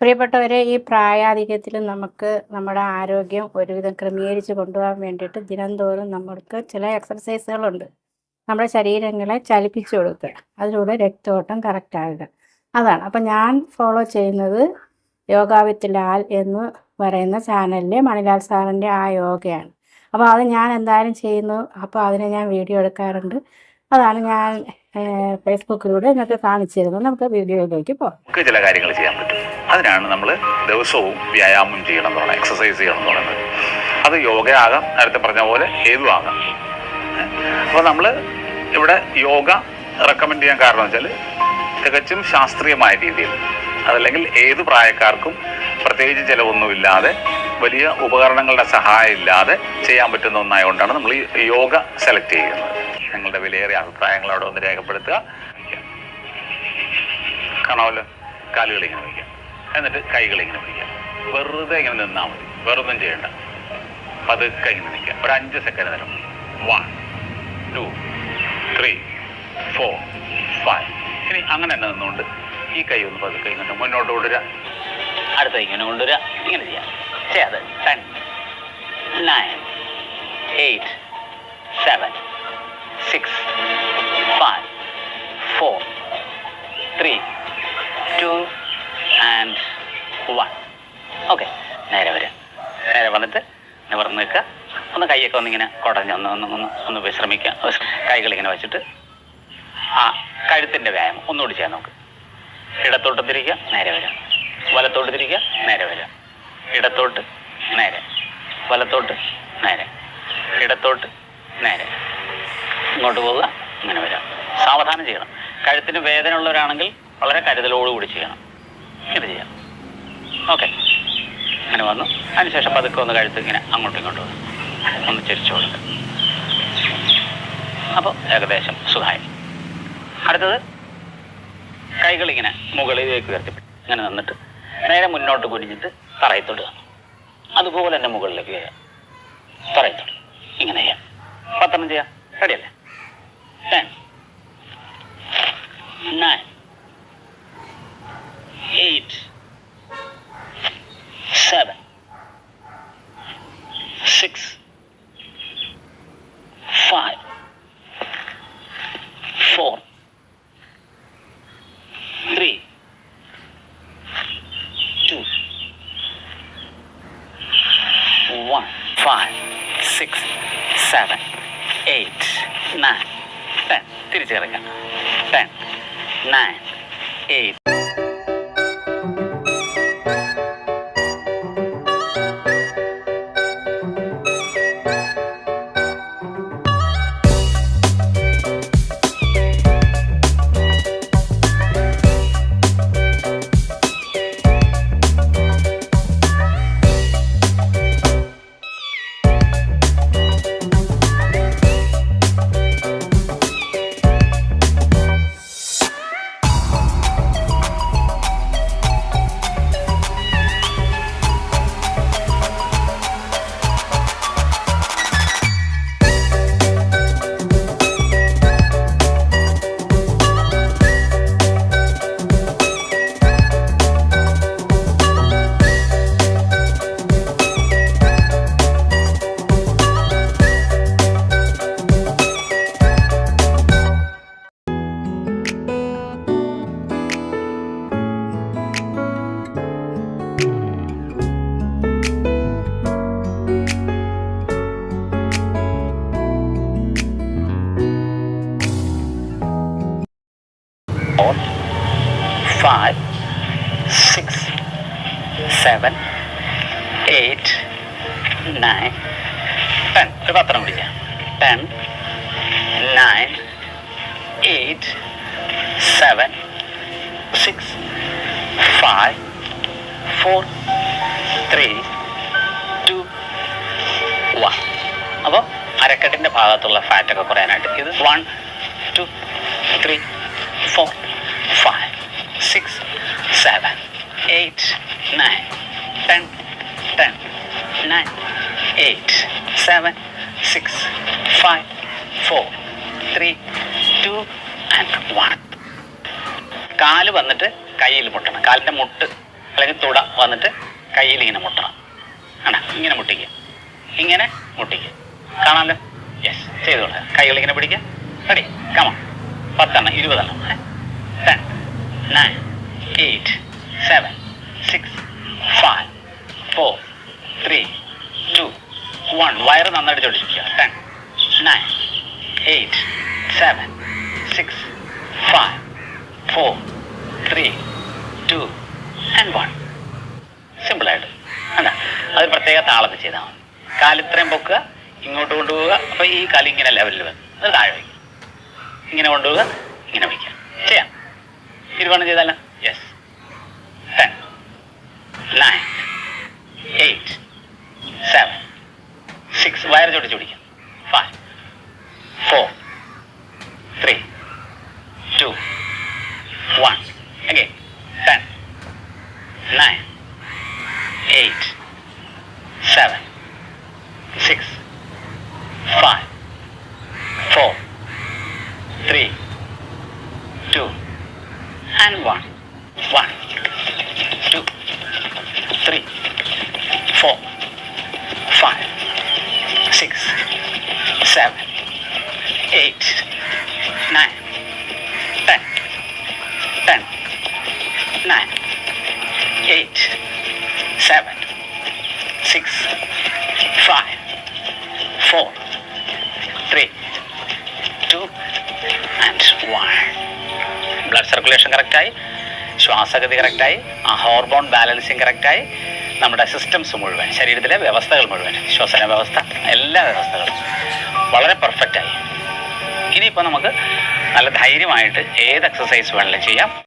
പ്രിയപ്പെട്ടവരെ ഈ പ്രായാധിക്യത്തിൽ നമുക്ക് നമ്മുടെ ആരോഗ്യം ഒരുവിധം ക്രമീകരിച്ച് കൊണ്ടുപോകാൻ വേണ്ടിയിട്ട് ദിനംതോറും നമ്മൾക്ക് ചില എക്സർസൈസുകളുണ്ട്. നമ്മുടെ ശരീരങ്ങളെ ചലിപ്പിച്ചു കൊടുക്കുക. അതിലൂടെ രക്തോട്ടം കറക്റ്റ് ആകുക. അതാണ്. അപ്പം ഞാൻ ഫോളോ ചെയ്യുന്നത് യോഗ വിത്ത് ലാൽ എന്ന് പറയുന്ന ചാനലിലെ മണിലാൽ സാറിന്റെ ആ യോഗയാണ്. അപ്പോൾ അത് ഞാൻ എന്തായാലും ചെയ്യുന്നു. അപ്പോൾ അതിനെ ഞാൻ വീഡിയോ എടുക്കാറുണ്ട്. അതാണ് ഞാൻ ഫേസ്ബുക്കിലൂടെ ഇന്നത്തെ കാണിച്ചിരുന്നു നമുക്ക് വീഡിയോയിലേക്ക് പോകാം. ചില കാര്യങ്ങൾ ചെയ്യാൻ പറ്റും. അതിനാണ് നമ്മൾ ദിവസവും വ്യായാമം ചെയ്യണം എന്ന് പറയുന്നത് എക്സസൈസ് ചെയ്യണം എന്ന് പറയുന്നത്. അത് യോഗയാകാം നേരത്തെ പറഞ്ഞ പോലെ ഏതും ആകാം അപ്പോൾ നമ്മൾ ഇവിടെ യോഗ റെക്കമെൻഡ് ചെയ്യാൻ കാരണം വെച്ചാൽ തികച്ചും ശാസ്ത്രീയമായ രീതിയിൽ അതല്ലെങ്കിൽ ഏത് പ്രായക്കാർക്കും പ്രത്യേകിച്ച് ചിലവൊന്നുമില്ലാതെ വലിയ ഉപകരണങ്ങളുടെ സഹായം ഇല്ലാതെ ചെയ്യാൻ പറ്റുന്ന ഒന്നായതുകൊണ്ടാണ് നമ്മൾ ഈ യോഗ സെലക്ട് ചെയ്യുന്നത്. നിങ്ങളുടെ വിലയേറിയ അഭിപ്രായങ്ങൾ അവിടെ ഒന്ന് രേഖപ്പെടുത്തുക. കാണാമല്ലോ? കാലുകൾ ഇങ്ങനെ വയ്ക്കാം എന്നിട്ട് കൈകൾ ഇങ്ങനെ പിടിക്കുക. വെറുതെ ഇങ്ങനെ നിന്നാൽ മതി. വെറുതെ ചെയ്യണ്ട. പതുക്കെ ഇങ്ങനെ നിൽക്കുക. ഒരു അഞ്ച് സെക്കൻഡ് നേരം. One two three four five ഇനി അങ്ങനെ തന്നെ നിന്നുകൊണ്ട് ഈ കൈ ഒന്ന് പതുക്കെ ഇങ്ങനെ മുന്നോട്ട് കൊണ്ടുവരിക. അടുത്ത ഇങ്ങനെ കൊണ്ടുവരിക. ഇങ്ങനെ ചെയ്യാം. ചെയ്യാതെ ten nine eight seven six five four three two and one okay നേരെ വരിക നേരെ വന്നിട്ട് നിവർന്ന് നിൽക്കുക. ഒന്ന് കൈയൊക്കെ ഒന്നിങ്ങനെ കുടഞ്ഞ് ഒന്ന് ഒന്ന് ഒന്ന് ഒന്ന് വിശ്രമിക്കുക. കൈകളിങ്ങനെ വെച്ചിട്ട് ആ കഴുത്തിന്റെ വ്യായാമം ഒന്നുകൂടി ചെയ്യാം നമുക്ക് ഇടത്തോട്ട് തിരിക്കുക നേരെ വരിക. വലത്തോട്ട് തിരിക്കുക നേരെ വരിക. ഇടത്തോട്ട് നേരെ. വലത്തോട്ട് നേരെ. ഇടത്തോട്ട് നേരെ. ഇങ്ങോട്ട് പോവുക അങ്ങനെ വരാം സാവധാനം ചെയ്യണം. കഴുത്തിന് വേദന ഉള്ളവരാണെങ്കിൽ വളരെ കരുതലോടുകൂടി ചെയ്യണം. ഇത് ചെയ്യാം ഓക്കെ. അങ്ങനെ വന്നു. അതിനുശേഷം പതുക്കെ ഒന്ന് കഴുത്ത് ഇങ്ങനെ അങ്ങോട്ടും ഇങ്ങോട്ടും ഒന്ന് ചിരിച്ചു കൊടുക്കുക അപ്പോൾ ഏകദേശം സുഖമായി. അടുത്തത് കൈകളിങ്ങനെ മുകളിലേക്ക് ഉയർത്തി ഇങ്ങനെ നിന്നിട്ട് നേരെ മുന്നോട്ട് കുനിഞ്ഞിട്ട് തറയത്തൊടുക അതുപോലെ തന്നെ മുകളിലേക്ക് തറയത്തൊടുക ഇങ്ങനെ ചെയ്യാം പത്തെണ്ണം ചെയ്യാം. റെഡിയല്ലേ? five, four, three, two, one, five, six, seven, eight, nine, ten. തിരിച്ചിറങ്ങാം ten nine, eight. ten nine eight seven six five four three two one അപ്പോൾ അരക്കെട്ടിന്റെ ഭാഗത്തുള്ള ഫാറ്റൊക്കെ കുറയാനായിട്ട് ഇത് one two three four five six seven eight nine ten ten nine eight seven six five four three two and one കാൽ വന്നിട്ട് കയ്യിൽ മുട്ടണം. കാലിന്റെ മുട്ട് അല്ലെങ്കിൽ തുട വന്നിട്ട് കയ്യിൽ ഇങ്ങനെ മുട്ടണം. ആണ്. ഇങ്ങനെ മുട്ടിക്കുക. ഇങ്ങനെ മുട്ടിക്കുക. കാണാമല്ലോ? യെസ് ചെയ്തോളാം. കൈകൾ ഇങ്ങനെ പിടിക്കുക. റെഡി കമ പത്തെണ്ണം. ഇരുപതെണ്ണം. Ten nine eight seven six five four three one വയറ് നന്നായിട്ട് ചൊടിക്കുക ten nine eight seven six five four three two and one സിമ്പിളായിട്ട് അല്ല അത് പ്രത്യേക താളത്തിൽ ചെയ്താൽ മതി. കാലിത്രയും പൊക്കുക ഇങ്ങോട്ട് കൊണ്ടുപോവുക. അപ്പോൾ ഈ കാലി ഇങ്ങനെ ലെവലിൽ വരും അത് താഴെ വയ്ക്കുക. ഇങ്ങനെ കൊണ്ടുപോവുക ഇങ്ങനെ വയ്ക്കുക. ചെയ്യാം. ഇരുവണ്ണം ചെയ്താലോ? Yes ten nine eight seven six വയറ് ചൊടിച്ച് പിടിക്കാം five four three two one again ten nine eight seven six five four three two and one one two three four five six seven eight nine. Ten. Ten. Nine. Eight. Seven. Six. Five. Four. Three. Two. And one. Blood circulation കറക്റ്റായി ശ്വാസഗതി കറക്റ്റായി ആ hormone balancing കറക്റ്റായി നമ്മുടെ systems മുഴുവൻ ശരീരത്തിലെ വ്യവസ്ഥകൾ മുഴുവൻ ശ്വസന വ്യവസ്ഥ എല്ലാ വ്യവസ്ഥകളും. വളരെ പെർഫെക്റ്റായി ഇനിയിപ്പോൾ നമുക്ക് നല്ല ധൈര്യമായിട്ട് ഏത് എക്സസൈസ് വേണമെങ്കിലും ചെയ്യാം.